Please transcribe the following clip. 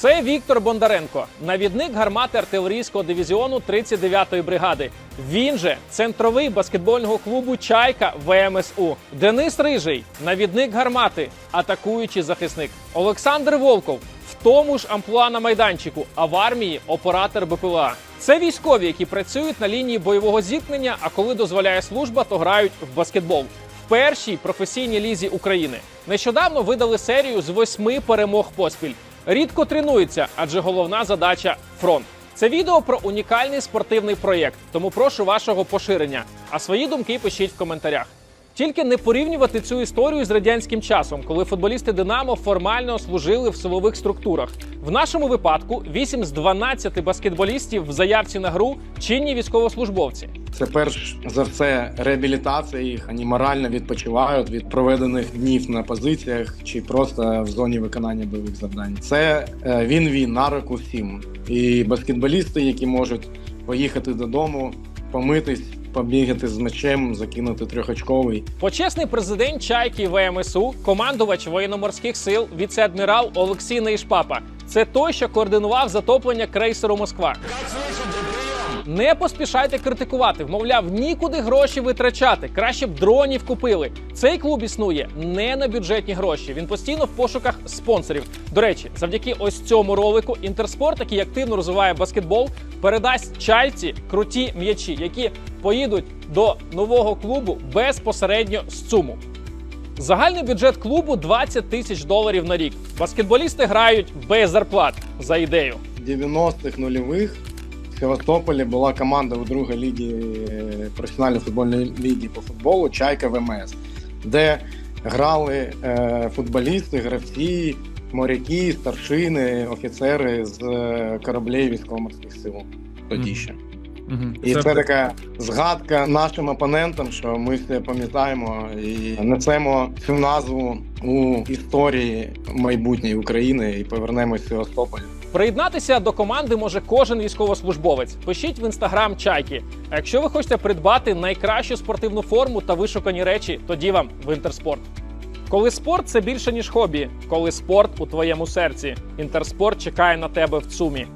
Це Віктор Бондаренко, навідник гармати артилерійського дивізіону 39-ї бригади. Він же центровий баскетбольного клубу Чайка ВМСУ. Денис Рижий, навідник гармати, атакуючий захисник. Олександр Волков в тому ж амплуа на майданчику, а в армії оператор БПЛА. Це військові, які працюють на лінії бойового зіткнення. А коли дозволяє служба, то грають в баскетбол першій професійній лізі України. Нещодавно видали серію з восьми перемог поспіль. Рідко тренуються, адже головна задача фронт. Це відео про унікальний спортивний проєкт, тому прошу вашого поширення. А свої думки пишіть в коментарях. Тільки не порівнювати цю історію з радянським часом, коли футболісти Динамо формально служили в силових структурах. В нашому випадку 8 з 12 баскетболістів в заявці на гру чинні військовослужбовці. Це перш за все реабілітація їх. Вони морально відпочивають від проведених днів на позиціях чи просто в зоні виконання бойових завдань. Це е, він-він на руку всім. І баскетболісти, які можуть поїхати додому, помитись, побігати з мечем, закинути трьохочковий. Почесний президент Чайки ВМСУ, командувач воєнно-морських сил, віце-адмірал Олексій Нейшпапа. Це той, що координував затоплення крейсеру Москва. Не поспішайте критикувати, вмовляв, нікуди гроші витрачати. Краще б дронів купили. Цей клуб існує не на бюджетні гроші. Він постійно в пошуках спонсорів. До речі, завдяки ось цьому ролику Інтерспорт, який активно розвиває баскетбол, передасть чайці круті м'ячі, які поїдуть до нового клубу безпосередньо з ЦУМу. Загальний бюджет клубу 20 тисяч доларів на рік. Баскетболісти грають без зарплат за ідею. 90-х нульових Севастополі була команда у другій лігі е, професіональної футбольної ліги по футболу Чайка ВМС, де грали е, футболісти, гравці, моряки, старшини, офіцери з е, кораблів військово-морських сил. Тоді ще. І це, така згадка нашим опонентам, що ми все пам'ятаємо і несемо цю назву у історії майбутньої України і повернемось в Севастополь. Приєднатися до команди може кожен військовослужбовець. Пишіть в інстаграм чайки. А якщо ви хочете придбати найкращу спортивну форму та вишукані речі, тоді вам в інтерспорт. Коли спорт це більше ніж хобі, коли спорт у твоєму серці. Інтерспорт чекає на тебе в ЦУМі.